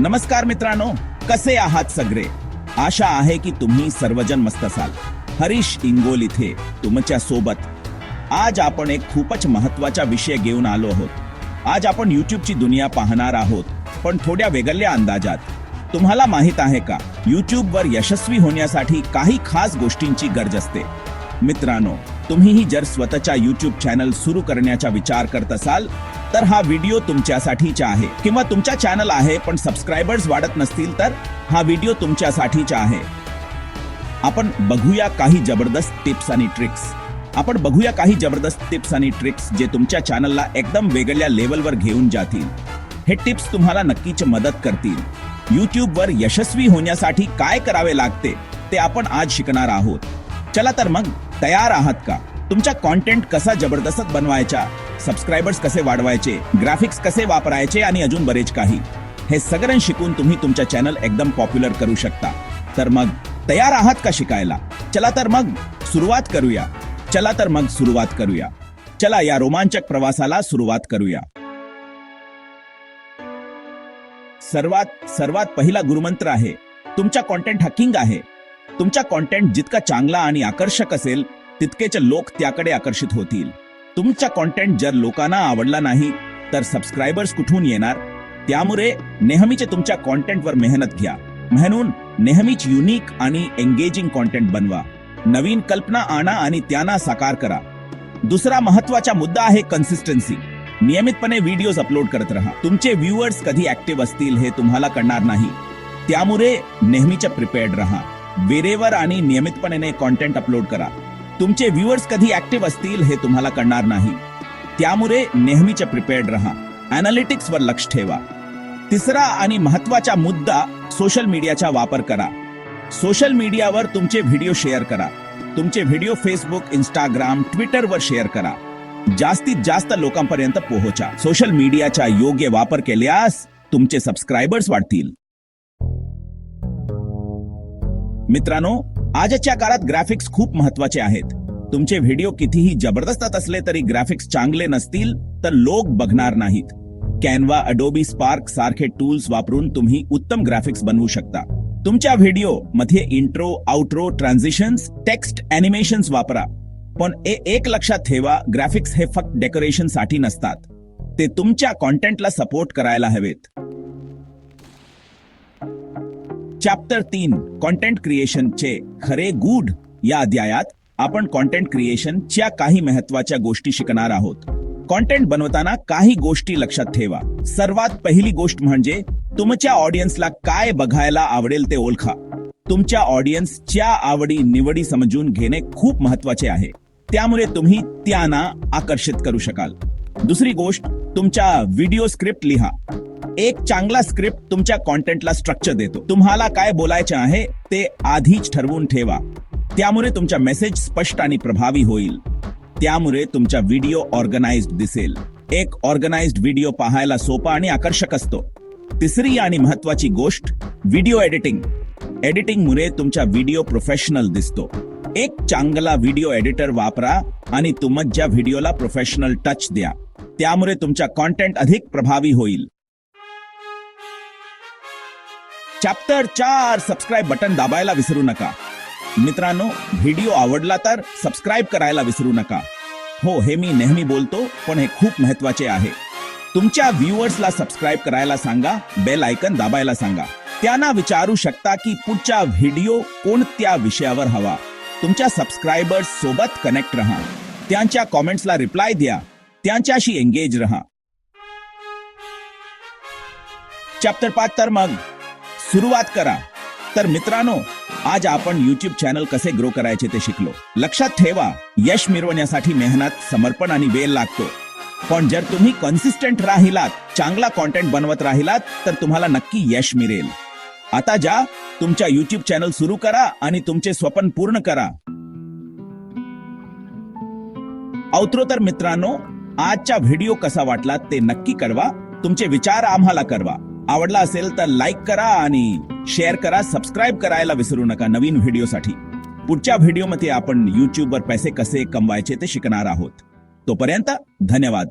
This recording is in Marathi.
नमस्कार मित्रांनो कसे आहात सगळे? आशा आहे की तुम्ही सर्वजण मस्त असाल. हरीश इंगोल इथे तुमच्यासोबत. आज आपण एक खूपच महत्त्वाचा विषय घेऊन आलो आहोत. आज आपण युट्यूबची दुनिया पाहणार आहोत पण थोड्या वेगळ्या अंदाजात. तुम्हाला माहीत आहे का युट्यूबवर यशस्वी होण्यासाठी काही खास गोष्टींची गरज असते. मित्रांनो तुम्हीही जर स्वतःच्या युट्यूब चॅनल सुरू करण्याचा विचार करत असाल तर हा व्हिडिओ तुमच्यासाठीचा आहे. किंवा तुमचा चॅनल आहे पण सबस्क्रायबर्स वाढत नसतील तर हा व्हिडिओ तुमच्यासाठीचा आहे. आपण बघूया काही जबरदस्त टिप्स आणि ट्रिक्स आपण बघूया काही जबरदस्त टिप्स आणि ट्रिक्स जे तुमच्या चॅनलला एकदम वेगळ्या लेवलवर घेऊन जातील. हे टिप्स तुम्हाला नक्कीच मदत करतील. युट्यूबवर यशस्वी होण्यासाठी काय करावे लागते ते आपण आज शिकणार आहोत. चला तर मग तयार आहात का? तुमचा कॉन्टेंट कसा जबरदस्त बनवायचा? सबस्क्रायबर्स कसे वाढवायचे? ग्राफिक्स कसे वापरायचे? आणि अजून बरेच काही. हे सगळं शिकून तुम्ही तुमच्या चॅनल एकदम पॉप्युलर करू शकता. तर मग तयार आहात का शिकायला? चला तर मग सुरुवात करूया. चला तर मग सुरुवात करूया. चला या रोमांचक प्रवासाला सुरुवात करूया. सर्वात सर्वात पहिला गुरुमंत्र आहे. तुमचा कॉन्टेंट हकिंग आहे. तुमचा कॉन्टेंट जितका चांगला आणि आकर्षक असेल तितकेच लोक त्याकडे आकर्षित होतील. तुमचा कॉन्टेंट जर लोकांना आवडला नाही तर सबस्क्रायबर्स कुठून येणार? त्यामुळे नेहमीचे तुमच्या कॉन्टेंटवर मेहनत घ्या. म्हणून नेहमीच युनिक आणि एंगेजिंग कॉन्टेंट बनवा. नवीन कल्पना आणा आणि त्यांना साकार करा. दुसरा महत्त्वाचा मुद्दा आहे कन्सिस्टन्सी नियमितपणे व्हिडिओज अपलोड करत राहा. तुमचे व्ह्युअर्स कधी ऍक्टिव्ह असतील हे तुम्हाला कळणार नाही. त्यामुळे नेहमीच्या प्रिपेअर्ड राहा. वेरेवर आणि नियमितपणे कॉन्टेंट अपलोड करा. तुमचे व्ह्युअर्स कधी ऍक्टिव्ह असतील हे तुम्हाला कळणार नाही. त्यामुळे नेहमीच्या प्रिपेअर्ड राहा. अनालिटिक्स वर लक्ष ठेवा. तिसरा आणि महत्त्वाचा मुद्दा सोशल मीडियाचा वापर करा. सोशल मीडियावर तुमचे व्हिडिओ शेअर करा. तुमचे व्हिडिओ फेसबुक इंस्टाग्राम ट्विटरवर शेअर करा. जास्तीत जास्त लोकांपर्यंत पोहोचा. सोशल मीडियाचा योग्य वापर केल्यास तुमचे सबस्क्रायबर्स वाढतील. मित्रांनो आजच्या काळात ग्राफिक्स खूप महत्त्वाचे आहेत. तुमचे व्हिडिओ कितीही जबरदस्त असले तरी ग्राफिक्स चांगले नसतील तर लोक बघणार नाहीत. कॅनवा अडोबी स्पार्क सारखे टूल्स वापरून तुम्ही उत्तम ग्राफिक्स बनवू शकता. तुमच्या व्हिडिओमध्ये intro outro transitions text animations वापरा. पण ए एक लक्षात ठेवा ग्राफिक्स हे फक्त डेकोरेशनसाठी नसतात. ते तुमच्या कॉन्टेंटला सपोर्ट करायला हवेत. चॅप्टर तीन कॉन्टेंट क्रिएशनचे खरे गुड या अध्यायात आपण कॉन्टेंट क्रिएशनच्या काही महत्त्वाच्या गोष्टी शिकणार आहोत. कॉन्टेंट बनवताना काही गोष्टी लक्षात ठेवा. सर्वात पहिली गोष्ट म्हणजे तुमच्या ऑडियन्सला काय बघायला आवडेल ते ओळखा. तुमच्या ऑडियन्सच्या आवडी निवडी समजून घेणे खूप महत्त्वाचे आहे. त्यामुळे तुम्ही त्यांना आकर्षित करू शकाल. दुसरी गोष्ट तुमच्या व्हिडिओ स्क्रिप्ट लिहा. एक चांगला स्क्रिप्ट तुमच्या कॉन्टेंटला स्ट्रक्चर देतो. तुम्हाला काय बोलायचे आहे ते आधीच ठरवून ठेवा. त्यामुळे तुमचा मेसेज स्पष्ट आणि प्रभावी होईल. त्यामुळे तुमचा व्हिडिओ ऑर्गनाइज्ड दिसेल. एक ऑर्गनाइज्ड व्हिडिओ पाहायला सोपा आणि आकर्षक असतो. तिसरी आणि महत्वाची गोष्ट व्हिडिओ एडिटिंग एडिटिंगमुळे तुमचा व्हिडिओ प्रोफेशनल दिसतो. एक चांगला व्हिडिओ एडिटर वापरा आणि तुमच्या व्हिडिओला प्रोफेशनल टच द्या. त्यामुळे तुमचा कॉन्टेंट अधिक प्रभावी होईल. चॅप्टर चार सबस्क्राईब बटन दाबायला विसरू नका. मित्रांनो व्हिडिओ आवडला तर सबस्क्राईब करायला विसरू नका. हो हे मी नेहमी बोलतो पण हे खूप महत्त्वाचे आहे. तुमच्या व्ह्युअर्सला सबस्क्राईब करायला सांगा बेल आयकन दाबायला सांगा. त्यांना विचारू शकता की पुढचा व्हिडिओ कोणत्या विषयावर हवा. तुमच्या सबस्क्रायबर्स सोबत कनेक्ट रहा. त्यांच्या कॉमेंट्सला रिप्लाय द्या. त्यांच्याशी एंगेज रहा. चॅप्टर पाच तर मग. सुरुवात करा. तर मित्रांनो आज आपण युट्यूब चॅनल कसे ग्रो करायचे ते शिकलो. लक्षात ठेवा यश मिळवण्यासाठी मेहनत समर्पण आणि वेळ लागतो. पण जर तुम्ही कन्सिस्टंट राहिलात चांगला कॉन्टेंट बनवत राहिलात तर तुम्हाला नक्की यश मिळेल. आता जा तुमच्या युट्यूब चॅनल सुरू करा आणि तुमचे स्वप्न पूर्ण करा. औत्रो तर मित्रांनो आजचा व्हिडिओ कसा वाटला ते नक्की कळवा. तुमचे विचार आम्हाला कळवा आवडला असेल तर लाईक करा आणि शेअर करा सबस्क्राईब करायला विसरू नका नवीन व्हिडिओसाठी पुढच्या व्हिडिओमध्ये आपण युट्यूबवर पैसे कसे कमवायचे ते शिकणार आहोत. तोपर्यंत धन्यवाद.